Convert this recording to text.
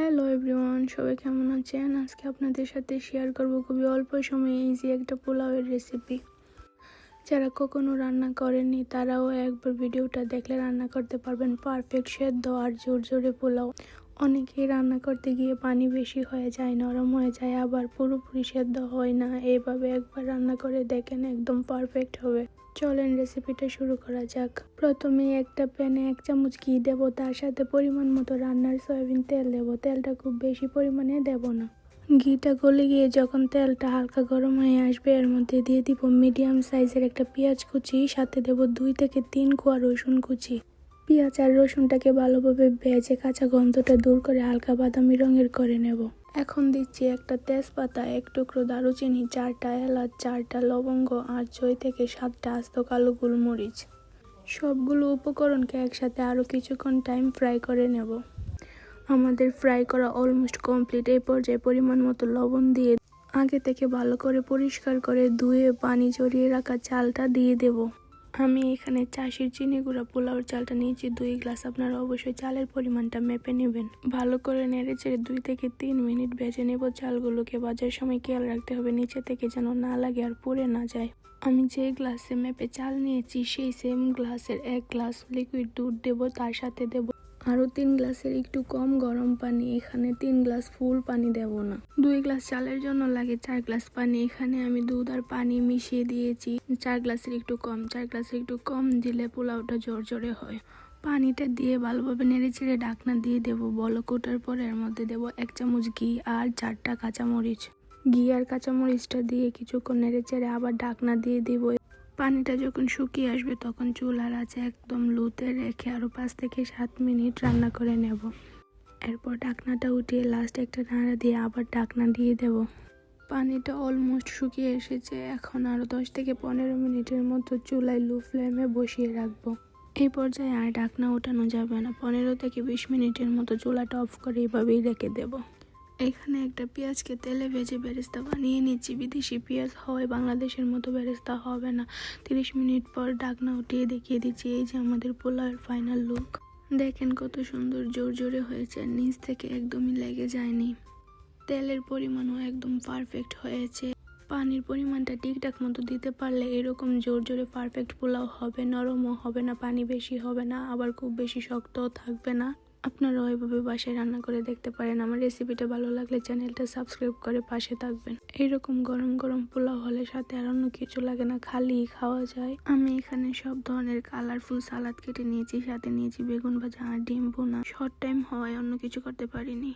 Hello everyone সবাই কেমন আছেন? আজকে আপনাদের সাথে শেয়ার করব খুবই অল্প সময়ে ইজি একটা পোলাওয়ের রেসিপি যারা কখনো রান্না করেননি, তারাও একবার ভিডিওটা দেখলে রান্না করতে পারবেন পারফেক্ট সেদ্ধ আর জোর জোরে পোলাও। অনেকেই রান্না করতে গিয়ে পানি বেশি হয়ে যায়, নরম হয়ে যায়, আবার পুরোপুরি সেদ্ধ হয় না। এইভাবে একবার রান্না করে দেখেন একদম পারফেক্ট হবে। চলেন রেসিপিটা শুরু করা যাক। প্রথমে একটা প্যানে এক চামচ ঘি দেবো, তার সাথে পরিমাণ মতো রান্নার সয়াবিন তেল দেবো। তেলটা খুব বেশি পরিমাণে দেব না। ঘিটা গলে গিয়ে যখন তেলটা হালকা গরম হয়ে আসবে, এর মধ্যে দিয়ে দিব মিডিয়াম সাইজের একটা পেঁয়াজ কুচি, সাথে দেব দুই থেকে তিন কোয়া রসুন কুচি। পেঁয়াজ আর রসুনটাকে ভালোভাবে ভেজে কাঁচা গন্ধটা দূর করে হালকা বাদামি রঙের করে নেব। এখন দিচ্ছি একটা তেজপাতা, এক টুকরো দারুচিনি, চারটা এলাচ, চারটা লবঙ্গ আর ছয় থেকে সাতটা আস্ত কালো গোলমরিচ। সবগুলো উপকরণকে একসাথে আরও কিছুক্ষণ টাইম ফ্রাই করে নেব। আমাদের ফ্রাই করা অলমোস্ট কমপ্লিট। এই পর্যায়ে পরিমাণ মতো লবণ দিয়ে আগে থেকে ভালো করে পরিষ্কার করে ধুয়ে পানি জড়িয়ে রাখা চালটা দিয়ে দেব। আমি এখানে চাষির চিনি গুঁড়া পোলাওর চালটা নিয়েছি। দুই গ্লাস আপনারা অবশ্যই চালের পরিমাণটা মেপে নেবেন। ভালো করে নেড়ে চেড়ে দুই থেকে তিন মিনিট ভেজে নেব চালগুলোকে। বাজার সময় খেয়াল রাখতে হবে নিচে থেকে যেন না লাগে আর পুড়ে না যায়। আমি যে গ্লাসে মেপে চাল নিয়েছি, সেই সেম গ্লাসের এক গ্লাস লিকুইড দুধ দেবো, তার সাথে দেব আরও তিন গ্লাসের একটু কম গরম পানি, এখানে তিন গ্লাস ফুল পানি দেব না। দুই গ্লাস চালের জন্য লাগে চার গ্লাস পানি, এখানে আমি দুধ আর পানি মিশিয়ে দিয়েছি। চার গ্লাসের একটু কম, চার গ্লাসের একটু কম দিলে পোলাওটা জোর জোরে হয়। পানিটা দিয়ে ভালোভাবে নেড়ে চেড়ে ঢাকনা দিয়ে দেবো। বলক ওঠার পর এর মধ্যে দেবো এক চামচ ঘি আর চারটা কাঁচামরিচ। ঘি আর কাঁচামরিচটা দিয়ে কিছুক্ষণ নেড়ে চেড়ে আবার ঢাকনা দিয়ে দিব পানিটা যখন শুকিয়ে আসবে তখন চুলার আছে একদম লুতে রেখে আরও পাঁচ থেকে সাত মিনিট রান্না করে নেব। এরপর ঢাকনাটা উঠিয়ে লাস্ট একটা নাড়া দিয়ে আবার ঢাকনা দিয়ে দেব। পানিটা অলমোস্ট শুকিয়ে এসেছে। এখন আরও দশ থেকে পনেরো মিনিটের মতো চুলায় লো ফ্লেমে বসিয়ে রাখব। এই পর্যায়ে আর ঢাকনা ওঠানো যাবে না। পনেরো থেকে বিশ মিনিটের মতো চুলাটা অফ করে এভাবেই রেখে দেবো। এখানে একটা পেঁয়াজকে তেলে ভেজে বেরেস্তা বানিয়ে নিচ্ছি। বিদেশি পেঁয়াজ হয়, বাংলাদেশের মতো বেরেস্তা হবে না। তিরিশ মিনিট পর ডাকনা উঠিয়ে দেখিয়ে দিচ্ছি, এই যে আমাদের পোলাওয়ের ফাইনাল লুক দেখেন কত সুন্দর জোর জোরে হয়েছে, নিচ থেকে একদমই লেগে যায়নি। তেলের পরিমাণও একদম পারফেক্ট হয়েছে। পানির পরিমাণটা ঠিকঠাক মতো দিতে পারলে এরকম জোর জোরে পারফেক্ট পোলাও হবে, নরমও হবে না, পানি বেশি হবে না, আবার খুব বেশি শক্তও থাকবে না। আপনারা ওইভাবে বাসায় রান্না করে দেখতে পারেন। আমার রেসিপিটা ভালো লাগলে চ্যানেলটা সাবস্ক্রাইব করে পাশে থাকবেন। এইরকম গরম গরম পোলাও হলে সাথে আর অন্য কিছু লাগে না, খালি খাওয়া যায়। আমি এখানে সব ধরনের কালারফুল সালাদ কেটে নিয়েছি, সাথে নিয়েছি বেগুন ভাজা আর ডিম বোনা শর্ট টাইম হওয়ায় অন্য কিছু করতে পারিনি।